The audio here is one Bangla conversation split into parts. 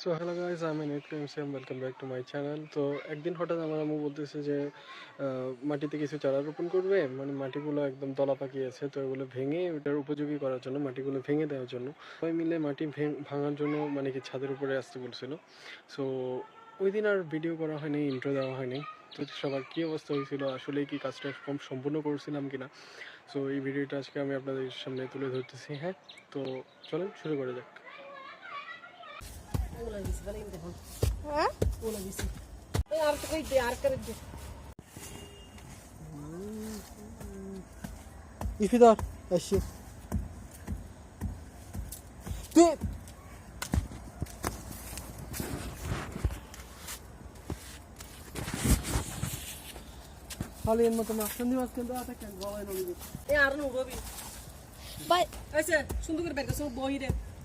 সো হ্যালো গাইজ আমি নেট same welcome back to my channel তো একদিন হঠাৎ আমার আম্মু বলতেছে যে মাটিতে কিছু চারা রোপণ করবে? মানে মাটিগুলো একদম দলা আছে, তো এগুলো ভেঙে ওটার উপযোগী করার জন্য, মাটিগুলো ভেঙে দেওয়ার জন্য। সবাই মিলে মাটি ভেঙ- ভাঙার জন্য মানে কি ছাদের উপরে আসতে বলছিল। সো ওই দিন আর ভিডিও করা হয়নি ইন্ট্রো দেওয়া হয়নি। তো সবার কী অবস্থা হয়েছিল? আসলে কি কাজটা কম সম্পূর্ণ করছিলাম কিনা? সো এই ভিডিওটা আজকে আমি আপনাদের সামনে তুলে ধরতেছি হ্যাঁ? তো চলেন, শুরু করা যাক। দে İfidar eşi. De. Hali en mata mahsen di mas kenda ata ken gawai no bidu. এই আর নো রবি বাই আচ্ছা সুন্দর করে বের করছ বহি রে Karbo bai gel. Tu jo firet de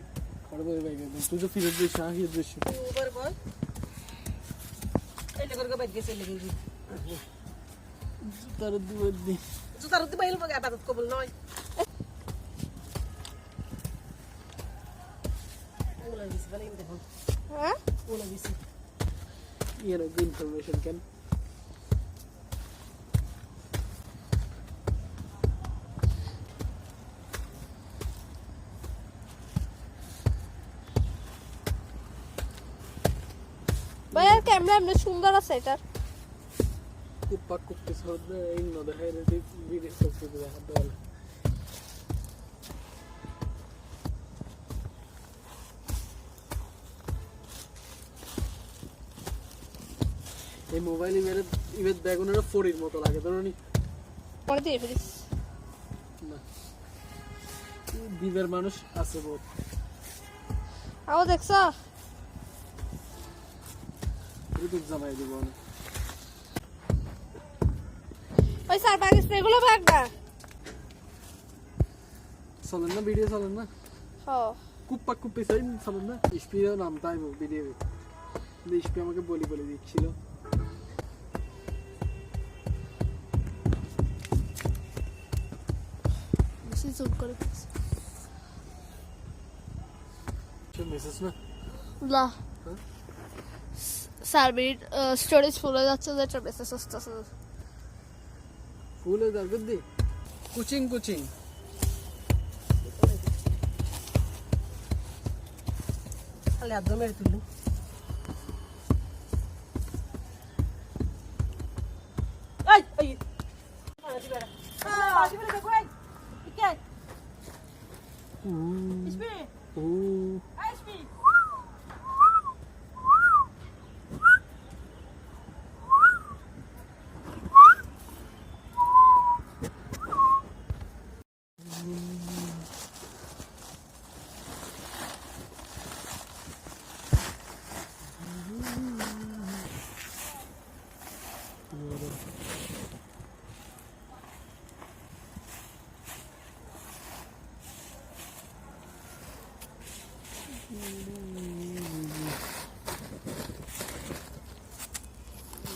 ওগুলো দিছি Yine information ken. ভাই আর ক্যামেরা এমনি সুন্দর আছে এটা? Kupak kuppis hodde inno det här är det video så skulle det hade এই মোবাইল ইমেলে ইমেল বেগুনের ফড়ির মতো লাগে তো নি? পরে দিয়ে ফেলিস। না। দ্বীপের মানুষ আছে বহুত। আও দেখছ? ইউটিউব জামাই দিব না ওই স্যার পাকিস এগুলো ভাগ না চলেন না ভিডিও চলেন না হ কুপ্পা কুপ্পি চাই চলেন না ইস্পিও নাম তাই ভিডিও ইস্পি আমাকে বলি বলি দিচ্ছিল বেশি জুম করে মেসেজ না না হ্যাঁ? সার্ভির স্টোরেজ ফুলে যাচ্ছে যেটা মেসেজ আসতেছে ফুলে দার বুদ্ধি। কুচিং কুচিং। খালি আদ্র মেরে তুললু। এই এই। আজি বেড়া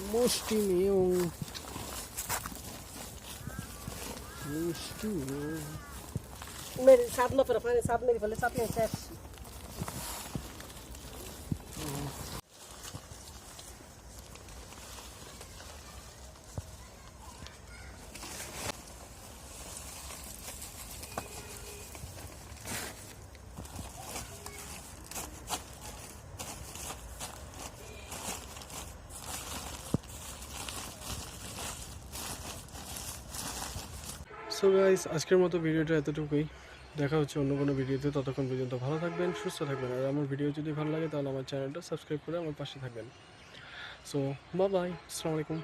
mosquinho meu ele sabe não para fazer sabe ele falou sabe não certo é so guys আজকের মতো ভিডিওটা এতটুকুই। দেখা হচ্ছে অন্য কোনো ভিডিওতে। ততক্ষণ পর্যন্ত ভালো থাকবেন, সুস্থ থাকবেন। আর আমার ভিডিও যদি ভালো লাগে, তাহলে আমার চ্যানেলটা সাবস্ক্রাইব করে আমার পাশে থাকবেন। সো বা বাই আসসালামু আলাইকুম।